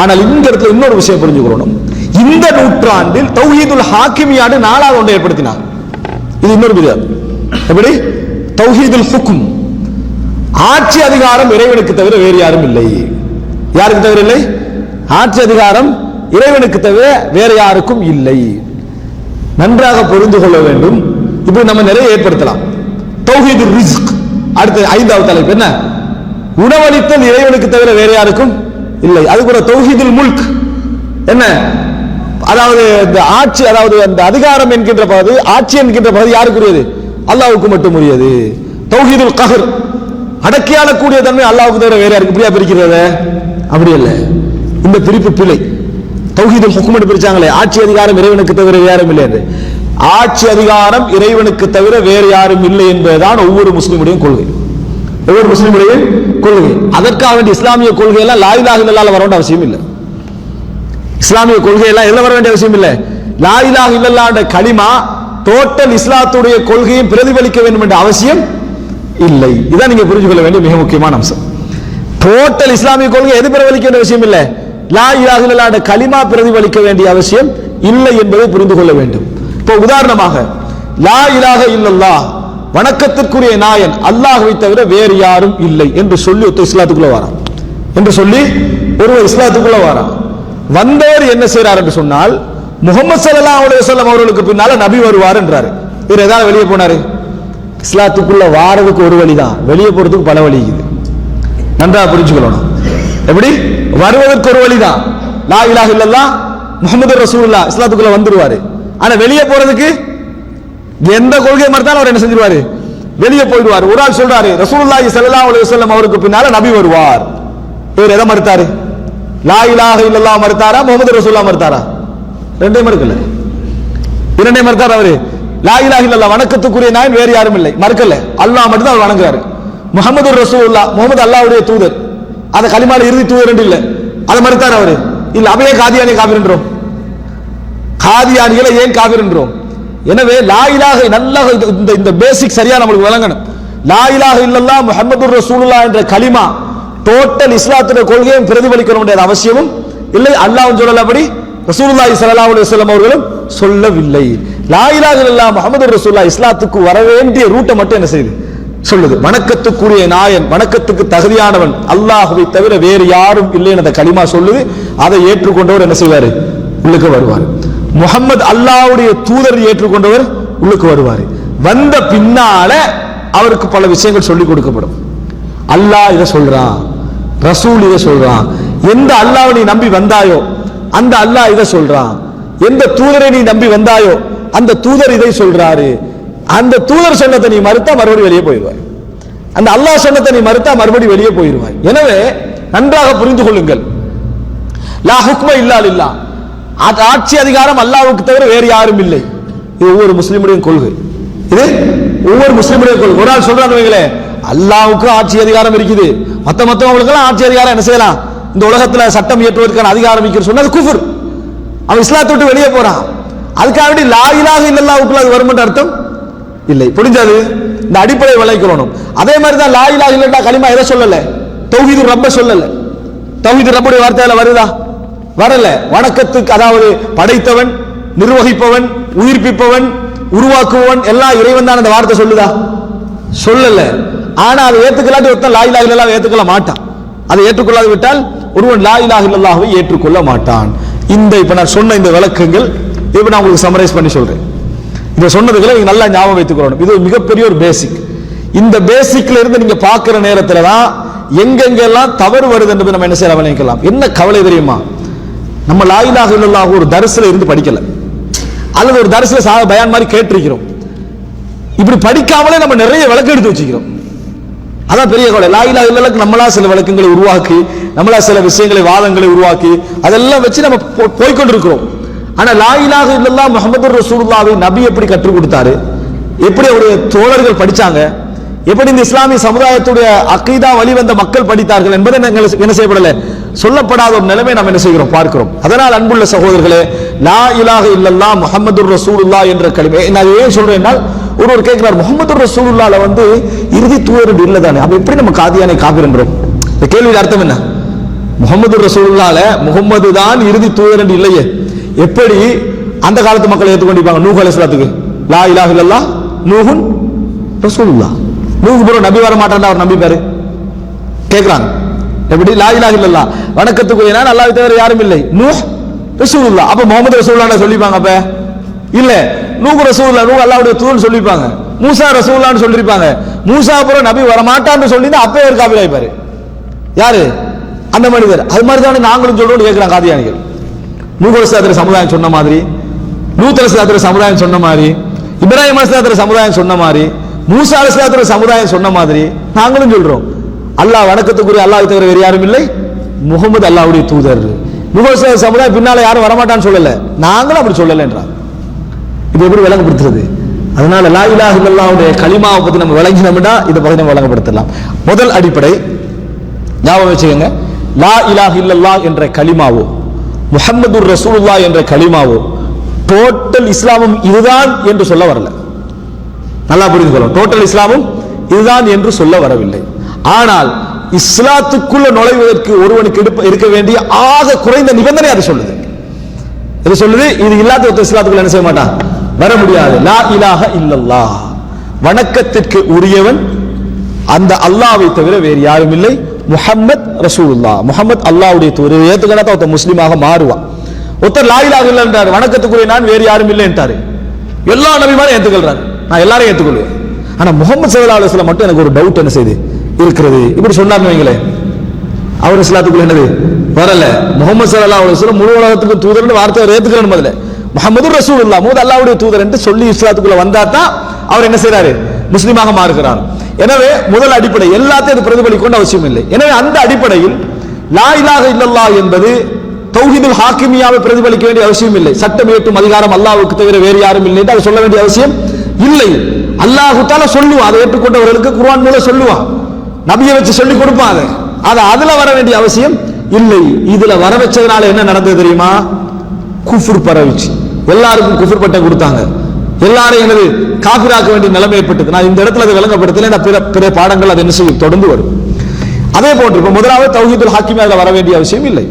ஆனால் இந்த இடத்துல இன்னொரு விஷயம் புரிஞ்சுக்கணும் இந்த நூற்றாண்டில் தௌஹீதுல் ஹாக்கிமியாடு நாலாவது ஒன்றை ஏற்படுத்தினார். இது இன்னொரு விதம் எப்படி? தௌஹீதுல் ஹுக்கும். ஆட்சி அதிகாரம் இறைவனுக்கு தவிர வேறு யாரும் இல்லை. யாருக்கு தவிர இல்லை? ஆட்சி அதிகாரம் இறைவனுக்கு தவிர வேறு யாருக்கும் இல்லை. நன்றாக புரிந்து கொள்ள வேண்டும். இப்படி நம்ம நிறைய ஏற்படுத்தலாம். தௌஹீது ரிஸ்க். அடுத்து ஐந்தாவது தலைப்பு என்ன? உணவளித்தல் இறைவனுக்கு தவிர வேற யாருக்கும் இல்லை. அது கூட தௌஹீதுல் முல்க். என்ன? அதாவது இந்த ஆட்சி அதாவது அந்த அதிகாரம் என்கின்ற பகுதி ஆட்சி என்கின்ற பகுதி யாருக்குரியது? அல்லாவுக்கு மட்டும் உரியது. தௌஹீதுல் கஹர். அடக்கியாளக்கூடிய தன்மை அல்லாவுக்கு தவிர வேற யாருக்கு இப்படியா பிரிக்கிறத? அப்படி இல்ல இந்த பிரிப்பு பிழை. தௌஹீதுல் ஹுக்குமெண்ட் பிரிச்சாங்களே. ஆட்சி அதிகாரம் இறைவனுக்கு தவிர யாரும் இல்லை என்று ஆட்சி அதிகாரம் இறைவனுக்கு தவிர வேறு யாரும் இல்லை என்பதுதான் ஒவ்வொரு முஸ்லீமுடையும் கொள்கை. ஒவ்வொரு முஸ்லீமுடைய கொள்கை. அதற்காக வேண்டிய இஸ்லாமிய கொள்கையெல்லாம் லாயிலாக இல்லாத வர வேண்டிய அவசியம் இல்லை. இஸ்லாமிய கொள்கை எல்லாம் வர வேண்டிய அவசியம் இல்லை. லாயிலாக இல்லல்லாண்ட களிமா டோட்டல் இஸ்லாத்துடைய கொள்கையும் பிரதிபலிக்க வேண்டும் என்ற அவசியம் இல்லை. இதான் நீங்க புரிஞ்சு கொள்ள வேண்டிய மிக முக்கியமான அம்சம். டோட்டல் இஸ்லாமிய கொள்கை எது பிரதிபலிக்க வேண்டிய அவசியம் இல்லை. லா இலாஹ இல்லாண்ட களிமா பிரதிபலிக்க வேண்டிய அவசியம் இல்லை என்பதை புரிந்து கொள்ள வேண்டும். இப்போ உதாரணமாக லா இலாக இல்லல்லா வணக்கத்திற்குரிய நாயன் அல்லாஹுவை தவிர வேறு யாரும் இல்லை என்று சொல்லி ஒருத்தர் இஸ்லாத்துக்குள்ள வாரான். என்று சொல்லி ஒருவர் இஸ்லாத்துக்குள்ள வாரான். வந்தவர் என்ன செய்யறார் என்று சொன்னால் முகமது சல்லா அலைஹி வஸல்லம் அவர்களுக்கு பின்னால நபி வருவார் என்றாரு. இவர் ஏதாவது வெளியே போனாரு? இஸ்லாத்துக்குள்ள வாரதுக்கு ஒரு வழிதான். வெளியே போறதுக்கு பல வழி இருக்குது. நன்றா புரிஞ்சுக்கணும் எப்படி? வருவதற்கு ஒரு வழிதான். லா இலாஹ இல்லல்லா முகமது ரசூல்லா இஸ்லாத்துக்குள்ள வந்துருவாரு. ஆனா வெளியே போறதுக்கு எந்த கொள்கை மறுத்தாலும் அவர் என்ன செஞ்சிருவாரு? வெளியே போயிடுவார். ஒரு ஆள் சொல்றாரு ரசூலுல்லாஹி ஸல்லல்லாஹு அலைஹி வஸல்லம் அவருக்கு பின்னால நபி வருவார். இவர் எதை மறுத்தாரு? லா இலாஹ இல்லல்லாஹ் மறுத்தாரா? முகமது ரசூலுல்லாஹ் மறுத்தாரா? ரெண்டையும் மறுக்கல. இரண்டையும் மறுத்தார் அவரு? லா இலாஹ இல்லல்லாஹ் வணக்கத்துக்குரிய நாயன் வேறு யாரும் இல்லை. மறுக்கல. அல்லாஹ் மட்டும் தான் அவர் வணங்குறாரு. முகமது ரசூலுல்லாஹ் முகமது அல்லாஹ்வுடைய தூதர். அத கலிமால இறுதி தூதர் என்று இல்ல. அதை மறுத்தார் அவரு? இல்ல அவையே காதியானி காவிரின்றோம் காதியானிகளை ஏன் காவிரின்றோம் எனவே லாயிலாக நல்லா இந்த இந்த பேசிக் சரியா நம்மளுக்கு விளங்கணும். லாயிலாக இல்லல்லா முஹம்மது ரசூலுல்லா என்ற கலிமா டோட்டல் இஸ்லாத்துடைய கொள்கையும் பிரதிபலிக்க வேண்டிய அவசியமும் இல்லை. அல்லாஹ் சொல்லலபடி ரசூலுல்லாஹி ஸல்லல்லாஹு அலைஹி வஸல்லம் அவர்களும் சொல்லவில்லை. லாயிலாக இல்லல்லா முஹம்மது ரசூலுல்லாஹ் இஸ்லாத்துக்கு வர வேண்டிய ரூட்டை மட்டும் என்ன செய்யுது? சொல்லுது. வணக்கத்துக்குரிய நாயன் வணக்கத்துக்கு தகுதியானவன் அல்லாஹுவை தவிர வேறு யாரும் இல்லைன்னு அந்த களிமா சொல்லுது. அதை ஏற்றுக்கொண்டவர் என்ன செய்வாரு? உள்ளுக்கு வருவார். முகமது அல்லாவுடைய தூதர் ஏற்றுக்கொண்டவர் உள்ளுக்கு வருவார். வந்த பின்னால அவருக்கு பல விஷயங்கள் சொல்லிக் கொடுக்கப்படும். அல்லாஹ் இதை சொல்றான் ரசூல் இதை சொல்றான். எந்த அல்லாவை நீ நம்பி வந்தாயோ அந்த அல்லாஹ் இதை சொல்றான். எந்த தூதரை நீ நம்பி வந்தாயோ அந்த தூதர் இதை சொல்றாரு. அந்த தூதர் சொன்னதை நீ மறுத்தா மறுபடியும் வெளியே போயிடுவாய். அந்த அல்லாஹ் சொன்னதை நீ மறுத்தா மறுபடியும் வெளியே போயிடுவாய். எனவே நன்றாக புரிந்து கொள்ளுங்கள். லா ஹுக்ம இல்லா இல்லா ஆட்சி அதிகாரம் அல்லாவுக்கு தவிர வேறு யாரும் இல்லை. இது ஒவ்வொரு முஸ்லீமுடைய கொள்கை. இது ஒவ்வொரு முஸ்லீமுடைய கொள்கை. ஒரு ஆள் சொல்றாங்க அல்லாவுக்கு ஆட்சி அதிகாரம் இருக்குது. மத்த மத்தவங்களுக்கெல்லாம் ஆட்சி அதிகாரம் என்ன செய்யலாம்? இந்த உலகத்தில் சட்டம் இயற்றுவதற்கான அதிகாரம் சொன்னது குஃபர். அவன் இஸ்லாத்தை விட்டு வெளியே போறான். அதுக்காக வேண்டி லாயிலாக இலாஹ அது வரும் அர்த்தம் இல்லை. புரிஞ்சது? இந்த அடிப்படை விளைக்கணும் அதே மாதிரி தான் லாயிலாக இல்லட்டா களிமா எதை சொல்லல? தௌஹீது ரப்ப சொல்லல. தௌஹீது ரப்புடைய வார்த்தையில வருதா? வரல. வணக்கத்துக்கு அதாவது படைத்தவன் நிர்வகிப்பவன் உயிர்ப்பிப்பவன் உருவாக்குவன் எல்லாம் இறைவன் தான் அந்த வார்த்தை சொல்லுதா? சொல்லல. ஆனா அதை ஏத்துக்கலாட்டி ஒருத்தன் லா இலாஹ ஏத்துக்கொள்ள மாட்டான். அதை ஏற்றுக்கொள்ளாது விட்டால் ஒருவன் லாய் இலாஹ ஏற்றுக்கொள்ள மாட்டான். இந்த இப்ப நான் சொன்ன இந்த விளக்கங்கள் இப்ப நான் உங்களுக்கு சமரைஸ் பண்ணி சொல்றேன். இதை சொன்னதுகளை நீங்க நல்லா ஞாபகம் வைத்துக்கொள்ளணும். இது மிகப்பெரிய ஒரு பேசிக் இந்த பேசிக்ல இருந்து நீங்க பாக்குற நேரத்துல தான் எங்கெங்கெல்லாம் தவறு வருது என்று நம்ம என்ன செய்யலாம் நினைக்கலாம் என்ன கவலை தெரியுமா? நம்ம லாயிலாக இல்லாக ஒரு தரிசில இருந்து படிக்கல. அல்லது ஒரு தரிசில சா பயான் மாதிரி கேட்டிருக்கிறோம். இப்படி படிக்காமலே நம்ம நிறைய விளக்கு எடுத்து வச்சுக்கிறோம். அதான் பெரிய கவலை. லாயிலா இல்லலுக்கு நம்மளா சில விளக்கங்களை உருவாக்கி நம்மளா சில விஷயங்களை வாதங்களை உருவாக்கி அதெல்லாம் வச்சு நம்ம போ- ஆனா லாயிலாக இல்லல்லா முகமது ரசூல்லாவை நபி எப்படி கற்றுக் கொடுத்தாரு? எப்படி அவருடைய தோழர்கள் படிச்சாங்க? எப்படி இந்த இஸ்லாமிய சமுதாயத்துடைய அக்கீதா வழிவந்த மக்கள் படித்தார்கள் என்பதை நாங்கள் என்ன செய்யப்படல? சொல்லப்படாத ஒரு நிலைமை நாம் என்ன செய்கிறோம்? பார்க்கிறோம். அதனால் அன்புள்ள சகோதரர்களே லா இலாக இல்லல்லா முகமது ரசூலுல்லா என்ற கலிமை. நான் ஏன் சொல்றேன்னா ஒருவர் கேட்கிறார் முகமது ரசூலுல்லால வந்து இறுதி தூதர் இல்லை தானே அப்ப எப்படி நம்ம காதியானை காபிரன்றோம் இந்த கேள்வியின் அர்த்தம் என்ன? முகமது ரசூலுல்லால முகமது தான் இறுதி தூதர் என்று இல்லையே. எப்படி அந்த காலத்து மக்கள் ஏற்றுக்கொண்டிருப்பாங்க? நூஹ் அலைஹிஸ்ஸலாத்துக்கு லா இலாக இல்லல்லா நூஹுன் ரசூலுல்லா. நூறு புறம் நபி வர மாட்டான்டா அவர் நம்பிப்பாரு. கேக்குறாங்க. எப்படி? லா இலாஹ வணக்கத்துக்கு ஏன்னா நல்லா தவிர யாரும் இல்லை. நூ ரசூலுல்லாஹ். அப்ப முகமது ரசூல்லான்னு சொல்லிப்பாங்க அப்ப? இல்ல. நூஹ் ரசூலுல்லாஹ் நூ அல்லாவுடைய தூள் சொல்லிப்பாங்க. மூசா ரசூல்லான்னு சொல்லிருப்பாங்க. மூசா அப்புறம் நபி வர மாட்டான்னு சொல்லி அப்பே ஒரு காபிர் ஆயிப்பாரு. யாரு? அந்த மனிதர் அது மாதிரி தானே நாங்களும் சொல்றோம்னு கேட்கிறாங்க காதியானிகள். நூஹ் அலைஹிஸ்ஸலாத்துல சமுதாயம் சொன்ன மாதிரி லூத் அலைஹிஸ்ஸலாத்துல சமுதாயம் சொன்ன மாதிரி இப்ராஹிம் அலைஹிஸ்ஸலாத்துல சமுதாயம் சொன்ன மாதிரி மூசா அலைஹிஸ்ஸலாத்துல சமுதாயம் சொன்ன மாதிரி நாங்களும் சொல்றோம். அல்லாஹ் வணக்கத்துக்குரிய அல்லாஹ் தவிர வேறு யாரும் இல்லை. முகமது அல்லாவுடைய தூதர். நூஹ் சமுதாயம் பின்னால யாரும் வரமாட்டான்னு சொல்லலை. நாங்களும் அப்படி சொல்லலைன்றான் இது எப்படி விளங்கப்படுத்துறது? அதனால லா இலாஹ் இல்லல்லாஹ்வுடைய கலிமாவை பத்தி நம்ம விளங்கினோம்னா இதை பத்தி நம்ம விளங்கப்படுத்தலாம். முதல் அடிப்படை ஞாபகம் வச்சுக்கோங்க. லா இலாஹ் இல்லல்லாஹ் என்ற கலிமாவோ முஹம்மதுர் ரசூலுல்லாஹ் என்ற கலிமாவோ டோட்டல் இஸ்லாமும் இதுதான் என்று சொல்ல வரல. நல்லா புரிந்து கொள்ளும் டோட்டல் இஸ்லாமும் இதுதான் என்று சொல்ல வரவில்லை. ஆனால் இஸ்லாத்துக்குள்ள நுழைவதற்கு ஒருவனுக்கு எடுப்ப- இருக்க வேண்டிய ஆக குறைந்த நிபந்தனை அது சொல்லுது. இது சொல்லுது? இது இல்லாத ஒருத்தர் இஸ்லாத்துக்குள்ள என்ன செய்ய மாட்டான்? வர முடியாது. லா இலாக இல்லல்லா வணக்கத்திற்கு உரியவன் அந்த அல்லாவை தவிர வேறு யாரும் இல்லை. முஹம்மத் ரசூல்லா முஹம்மத் அல்லாஹ்வுடைய தூதர் ஏத்துக்கடா ஒருத்தர் முஸ்லீமாக மாறுவான். ஒருத்தர் லா இல்லை இல்லன்றார் வணக்கத்துக்குரிய நான் வேறு யாரும் இல்லைன்றாரு எல்லா நபிமாரும் ஏத்துக்கொள்றாரு. நான் எல்லாரையும் ஏற்றுக்கொள்வேன் ஆனால் முகமது சல்லா அலுவலம் மட்டும் எனக்கு ஒரு டவுட் என்ன செய்யுது இருக்கிறது. இப்படி சொன்னார்னு வைங்களேன். அவர் இஸ்லாத்துக்குள்ள என்னது? வரல. முகமது சல்லா அலுவலம் முழு உலகத்துக்கு தூதர்னு வார்த்தை ஏற்றுக்கிறேன் முதல்ல. முகமது ரசூலுல்லாஹ் மூது அல்லாவுடைய தூதர் என்று சொல்லி இஸ்லாத்துக்குள்ள வந்தா தான் அவர் என்ன செய்யறாரு முஸ்லீமாக மாறுகிறார். எனவே முதல் அடிப்படை எல்லாத்தையும் இது பிரதிபலிக்கொண்டு அவசியம் இல்லை. எனவே அந்த அடிப்படையில் லா இலாக இல்லல்லா என்பது தௌஹீதுல் ஹாக்கிமியாவை பிரதிபலிக்க வேண்டிய அவசியம் இல்லை. சட்டம் இயற்றும் அதிகாரம் அல்லாவுக்கு தவிர வேறு யாரும் இல்லை என்று அதை சொல்ல வேண்டிய அவசியம் இல்லை. அல்லாஹுத்தால சொல்லுவான் அதை ஏற்றுக்கொண்டவர்களுக்கு குர்ஆன் மூலம் சொல்லுவான் நபியை வச்சு சொல்லி கொடுப்பான் அதை. அது அதுல வர வேண்டிய அவசியம் இல்லை. இதுல வர வச்சதுனால என்ன நடந்தது தெரியுமா? குஃபுர் பரவிச்சு. எல்லாருக்கும் குஃபுர் பட்டம் கொடுத்தாங்க. எல்லாரையும் எனது காபிராக்க வேண்டிய நிலைமை ஏற்பட்டது. நான் இந்த இடத்துல அதை விளங்கப்படுத்தல நான் பிற பிற பாடங்கள் அது என்ன செய்யும்? தொடர்ந்து வரும். அதே போன்று இப்ப முதலாவது தௌஹீதுல் ஹாக்கிமே அதுல வர வேண்டிய அவசியம் இல்லை.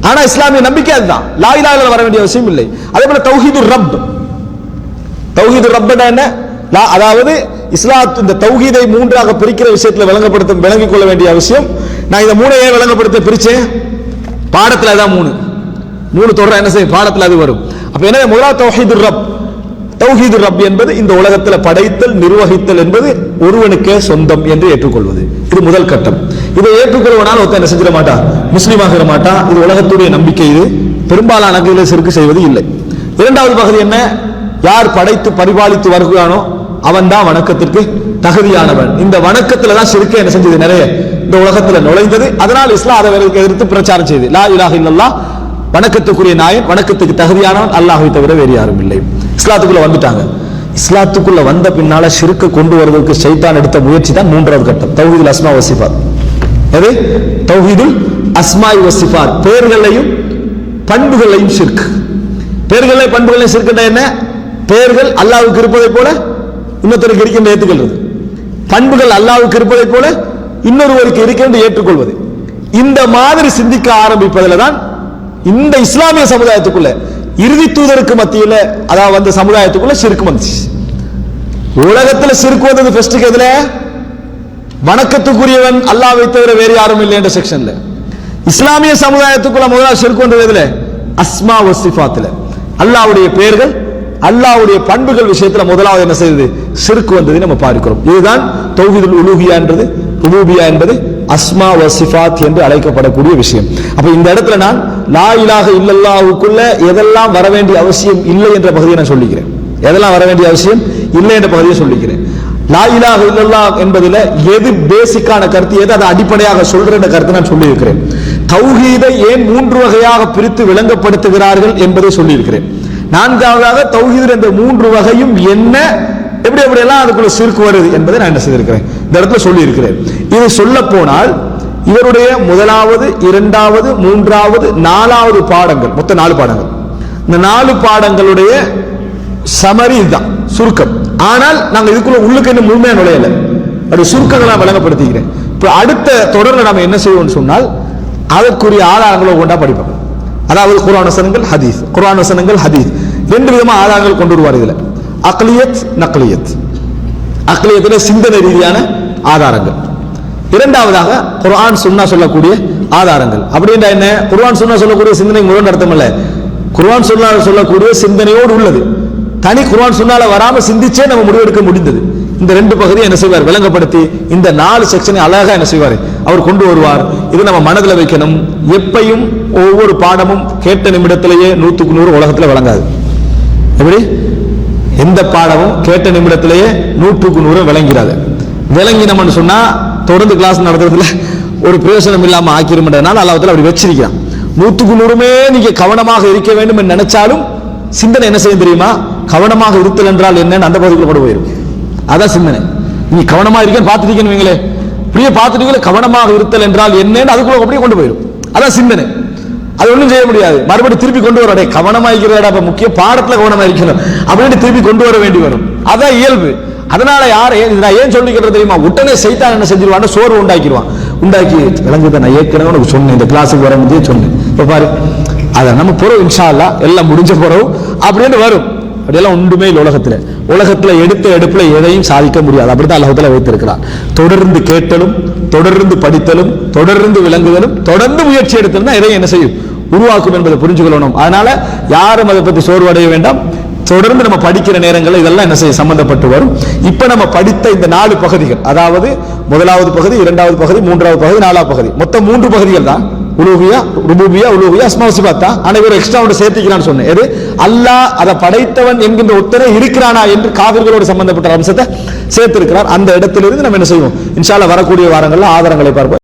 ஆனா இஸ்லாமிய நம்பிக்கை அதுதான். லாயிலாவில் வர வேண்டிய அவசியம் இல்லை. அதே போல தௌஹீது ரப். தௌஹீது ரப்பனா என்ன? அதாவது இஸ்லாத் இந்த தௌஹீதை மூன்றாக பிரிக்கிற விஷயத்தில் விளங்கப்படுத்த விளங்கிக் கொள்ள வேண்டிய அவசியம். நான் இந்த ஏன் விளங்கப்படுத்த பிரிச்சேன். பாடத்தில் அதான் மூணு. மூணு தொடர என்ன செய்யும்? பாடத்தில் அது வரும். அப்போ என்ன முதலா தௌஹீது ரப். தௌஹீது ரப் என்பது இந்த உலகத்தில் படைத்தல் நிர்வகித்தல் என்பது ஒருவனுக்கே சொந்தம் என்று ஏற்றுக்கொள்வது. இது முதல் கட்டம். இதை ஏற்றுக்கொள்வனால் ஒருத்தன் என்ன செஞ்சிட மாட்டான்? முஸ்லீமாகிற மாட்டான். இது உலகத்துடைய நம்பிக்கை இது. பெரும்பாலான இதில் செய்வது இல்லை. இரண்டாவது பகுதி என்ன? யார் படைத்து பரிபாலித்து வருகிறானோ அவன் தான் வணக்கத்திற்கு தகுதியானவன். இந்த வணக்கத்துல தான் சிறுக்க என்ன செஞ்சது? நிறைய இந்த உலகத்துல நுழைந்தது. அதனால் இஸ்லாம் அதை எதிர்த்து பிரச்சாரம் செய்து லா இலாக இல்லல்லா வணக்கத்துக்குரிய நாயன் வணக்கத்துக்கு தகுதியானவன் அல்லாஹை தவிர வேறு யாரும் இல்லை. இஸ்லாத்துக்குள்ள வந்துட்டாங்க. இஸ்லாத்துக்குள்ள வந்த பின்னால சிறுக்க கொண்டு வருவதற்கு சைத்தான் எடுத்த முயற்சி தான் மூன்றாவது கட்டம். தௌஹீதுல் அஸ்மா வசிஃபாத் எது தௌஹீதுல் அஸ்மாய் வசிஃபாத் பேர்களையும் பண்புகளையும் ஷிர்க் பெயர்களை பண்புகளையும் சிறுக்கின்ற என்ன? பெயர்கள் அல்லாவுக்கு இருப்பதை போல இன்னொருத்தருக்கு இருக்கின்ற ஏற்றுக்கொள்வது பண்புகள் அல்லாவுக்கு இருப்பதை போல இன்னொருவருக்கு இருக்கின்ற ஏற்றுக்கொள்வது. இந்த மாதிரி சிந்திக்க ஆரம்பிப்பதில் தான் இந்த இஸ்லாமிய சமுதாயத்துக்குள்ள இறுதி தூதருக்கு மத்தியில அதாவது அந்த சமுதாயத்துக்குள்ள சிறுக்கு வந்துச்சு. உலகத்துல சிறுக்கு வந்தது ஃபர்ஸ்ட்டுக்கு எதுல? வணக்கத்துக்குரியவன் அல்லாஹ்வை தவிர வேறு யாரும் இல்லை என்ற செக்ஷன்ல இஸ்லாமிய சமுதாயத்துக்குள்ள முதலாவது சிறுக்கு வந்தது எதுல? அஸ்மா வசிஃபாத்துல அல்லாஹ்வுடைய பெயர்கள் அல்லாவுடைய பண்புகள் விஷயத்துல முதலாவது என்ன செய்தது? சிறுக்கு வந்ததை நம்ம பார்க்கிறோம். இதுதான் தௌஹிதுல் உலூபியா என்றது உலூபியா என்பது அஸ்மா வசிஃபாத் என்று அழைக்கப்படக்கூடிய விஷயம். அப்ப இந்த இடத்துல நான் லா இலாக இல்லல்லாவுக்குள்ள எதெல்லாம் வர வேண்டிய அவசியம் இல்லை என்ற பகுதியை நான் சொல்லிக்கிறேன். எதெல்லாம் வர வேண்டிய அவசியம் இல்லை என்ற பகுதியை சொல்லிக்கிறேன். லா இலாஹ என்பதில் என்பதுல எது பேசிக்கான கருத்து எது அதை அடிப்படையாக சொல்ற என்ற கருத்தை நான் சொல்லியிருக்கிறேன். தௌஹீதை ஏன் மூன்று வகையாக பிரித்து விளங்கப்படுத்துகிறார்கள் என்பதை சொல்லியிருக்கிறேன். நான்காவதாக தௌஹீத் என்ற மூன்று வகையும் என்ன? எப்படி எப்படி எல்லாம் அதுக்குள்ள சிறுக்கு வருது என்பதை நான் என்ன செய்திருக்கிறேன். இந்த இடத்துல சொல்லியிருக்கிறேன். இது சொல்ல போனால் இவருடைய முதலாவது இரண்டாவது மூன்றாவது நாலாவது பாடங்கள். மொத்தம் நாலு பாடங்கள். இந்த நாலு பாடங்களுடைய சமரி இதுதான். சுருக்கம். ஆனால் நாங்கள் இதுக்குள்ள உள்ளுக்கு இன்னும் முழுமையா நுழையல. அது சுருக்கங்களை நான் விளங்கப்படுத்திக்கிறேன். இப்போ அடுத்த தொடர்ல நாம என்ன செய்வோம்னு சொன்னால் அதற்குரிய ஆதாரங்களை ஒன்றா படிப்போம். அதாவது குரான் வசனங்கள் ஹதீஸ் குரான் வசனங்கள் ஹதீஸ். ரெண்டு விதமா ஆதாரங்கள் கொண்டு வருவார் இதுல. அக்லியத் நக்லியத். அக்லியத்தில் சிந்தனை ரீதியான ஆதாரங்கள். இரண்டாவதாக குரான் சுன்னா சொல்லக்கூடிய ஆதாரங்கள். அப்படின்ற என்ன? குர்ஆன் சுன்னா சொல்லக்கூடிய சிந்தனை முரண் அர்த்தம் இல்ல. குர்ஆன் சுன்னா சொல்லக்கூடிய சிந்தனையோடு உள்ளது. தனி குர்ஆன் சுன்னால வராம சிந்திச்சே நம்ம முடிவெடுக்க முடிந்தது. இந்த ரெண்டு பகுதியை என்ன செய்வார்? விளங்கப்படுத்தி இந்த நாலு செக்ஷனை அழகாக என்ன செய்வார்? அவர் கொண்டு வருவார். இது நம்ம மனதில் வைக்கணும். எப்பையும் ஒவ்வொரு பாடமும் கேட்ட நிமிடத்திலேயே நூற்றுக்கு நூறு உலகத்தில் விளங்காது. எப்படி? எந்த பாடமும் கேட்ட நிமிடத்திலேயே நூற்றுக்கு நூறு விளங்கிறாது. விளங்கினோம்னு சொன்னால் தொடர்ந்து கிளாஸ் நடத்துறதுல ஒரு பிரயோசனம் இல்லாமல் ஆக்கிருமன்றதுனால அல்லாவத்தில் அப்படி வச்சிருக்கிறான். நூற்றுக்கு நூறுமே நீங்கள் கவனமாக இருக்க வேண்டும் என்று நினைச்சாலும் சிந்தனை என்ன செய்யும் தெரியுமா? கவனமாக இருத்தல் என்றால் என்னன்னு அந்த பகுதிக்குள்ள கூட போயிடும் அதான் சிந்தனை. நீ கவனமா இருக்கேன்னு பார்த்துட்டீங்கன்னு வைங்களே. அப்படியே பார்த்துட்டீங்களே கவனமாக இருத்தல் என்றால் என்னன்னு அதுக்குள்ள அப்படியே கொண்டு போயிடும் அதான் சிந்தனை. அது ஒன்றும் செய்ய முடியாது. மறுபடியும் திருப்பி கொண்டு வர கவனமா இருக்கிறாடா அப்ப முக்கிய பாடத்துல கவனமா இருக்கணும். அப்படின்னு திருப்பி கொண்டு வர வேண்டி வரும். அதான் இயல்பு. அதனால யார் ஏன் நான் ஏன் சொல்லிக்கிறது தெரியுமா? உடனே சைத்தான் என்ன செஞ்சிருவான் சோர்வு உண்டாக்கிடுவான் உண்டாக்கி விளங்குதை நான் ஏற்கனவே உனக்கு சொன்னேன். இந்த கிளாஸுக்கு வர முடியே சொன்னேன். இப்ப பாரு அதை நம்ம பிறகு இன்ஷா எல்லாம் முடிஞ்ச பிறகு அப்படின்னு வரும். அப்படியெல்லாம் ஒன்றுமே இல்லை உலகத்தில். உலகத்தில் எடுத்த எடுப்பில் எதையும் சாதிக்க முடியாது. அப்படி தான் உலகத்தில் வைத்திருக்கிறார் தொடர்ந்து கேட்டலும் தொடர்ந்து படித்தலும் தொடர்ந்து விளங்குதலும் தொடர்ந்து முயற்சி எடுத்தலும் தான் எதையும் என்ன செய்யும்? உருவாக்கும் என்பதை புரிஞ்சுக்கொள்ளணும் அதனால யாரும் அதை பற்றி சோர்வடைய வேண்டாம். தொடர்ந்து நம்ம படிக்கிற நேரங்களில் இதெல்லாம் என்ன செய்ய சம்பந்தப்பட்டு வரும். இப்ப நம்ம படித்த இந்த நாலு பகுதிகள் அதாவது முதலாவது பகுதி இரண்டாவது பகுதி மூன்றாவது பகுதி நாலாவது பகுதி. மொத்தம் மூன்று பகுதிகள் தான். உலூகியா ருபூபியா உலூகியா அஸ்மா சிபாத்தா தான் இவர் எக்ஸ்ட்ரா ஒன்று சேர்த்துக்கிறான்னு சொன்னேன். எது? அல்லாஹ் அதை படைத்தவன் என்கின்ற ஒத்தனை இருக்கிறானா என்று காவிர்களோடு சம்பந்தப்பட்ட அம்சத்தை சேர்த்திருக்கிறார். அந்த இடத்திலிருந்து நம்ம என்ன செய்வோம்? இன்ஷால்லா வரக்கூடிய வாரங்களில் ஆதாரங்களை பார்ப்போம்.